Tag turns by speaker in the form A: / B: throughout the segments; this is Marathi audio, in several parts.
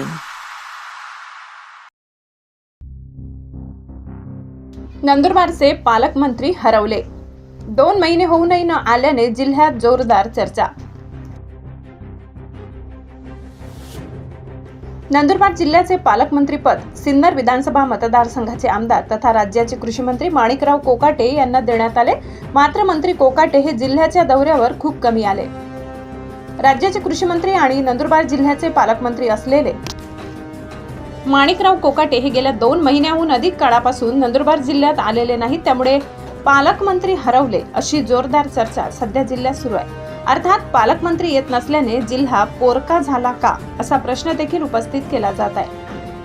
A: Radio. नंदुरबारचे पालकमंत्री हरवले. दोन महिने होऊनही न आल्याने जिल्ह्यात जोरदार चर्चा. नंदुरबार जिल्ह्याचे पालकमंत्रीपद सिन्नर विधानसभा मतदारसंघाचे आमदार तथा राज्याचे कृषीमंत्री माणिकराव कोकाटे यांना देण्यात आले. मात्र मंत्री कोकाटे हे जिल्ह्याच्या दौऱ्यावर खूप कमी आले. राज्याचे कृषीमंत्री आणि नंदुरबार जिल्ह्याचे पालकमंत्री असलेले माणिकराव कोकाटे हे गेल्या दोन महिन्याहून अधिक काळापासून नंदुरबार जिल्ह्यात आलेले नाहीत. त्यामुळे पालकमंत्री हरवले अशी जोरदार चर्चा सध्या जिल्ह्यात सुरू आहे. अर्थात पालकमंत्री येत नसल्याने जिल्हा पोरका झाला का असा प्रश्न देखील उपस्थित केला जात आहे.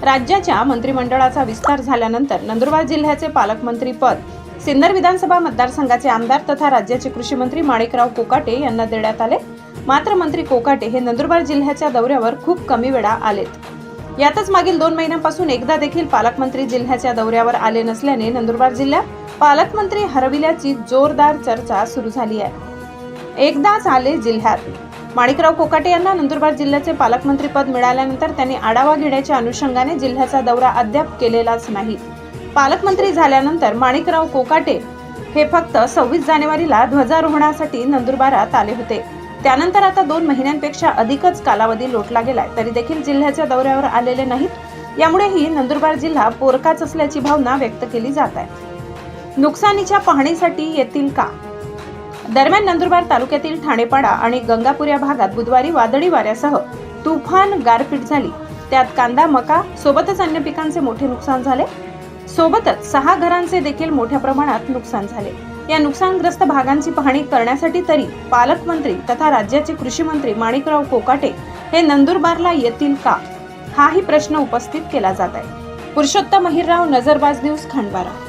A: राज्याच्या मंत्रिमंडळाचा विस्तार झाल्यानंतर नंदुरबार जिल्ह्याचे पालकमंत्री पद सिन्नर विधानसभा मतदारसंघाचे आमदार तथा राज्याचे कृषी मंत्री माणिकराव कोकाटे यांना देण्यात आले. मात्र मंत्री कोकाटे हे नंदुरबार जिल्ह्याच्या दौऱ्यावर खूप कमी वेळा आलेत. यातच मागील दोन महिन्यांपासून एकदा देखील पालकमंत्री जिल्ह्याच्या दौऱ्यावर आले नसल्याने नंदुरबार जिल्ह्यात पालकमंत्री हरविल्याची जोरदार चर्चा सुरू झाली आहे. एकदाच आले जिल्ह्यात. माणिकराव कोकाटे यांना नंदुरबार जिल्ह्याचे पालकमंत्रीपद मिळाल्यानंतर त्यांनी आढावा घेण्याच्या अनुषंगाने जिल्ह्याचा दौरा अद्याप केलेलाच नाही. पालकमंत्री झाल्यानंतर माणिकराव कोकाटे हे फक्त सव्वीस जानेवारीला ध्वजारोहणासाठी नंदुरबारात आले होते. त्यानंतर आता दोन महिन्यांपेक्षा अधिकच कालावधी लोटला गेलाय. तरी देखील जिल्ह्याच्या दौऱ्यावर आलेले नाहीत. यामुळेही नंदुरबार जिल्हा पोरकाच असल्याची भावना व्यक्त केली जात आहे. नुकसानीच्या पाहणीसाठी येतील का? दरम्यान नंदुरबार तालुक्यातील ठाणेपाडा आणि गंगापूर या भागात बुधवारी वादळी वाऱ्यासह तुफान गारपीट झाली. त्यात कांदा मका सोबतच अन्य पिकांचे मोठे नुकसान झाले. सोबतच सहा घरांचे देखील मोठ्या प्रमाणात नुकसान झाले. या नुकसानग्रस्त भागांची पाहणी करण्यासाठी तरी पालकमंत्री तथा राज्याचे कृषी मंत्री माणिकराव कोकाटे हे नंदुरबारला येतील का? हाही प्रश्न उपस्थित केला जात आहे. पुरुषोत्तम अहिरराव नजरबाज न्यूज खंडवारा.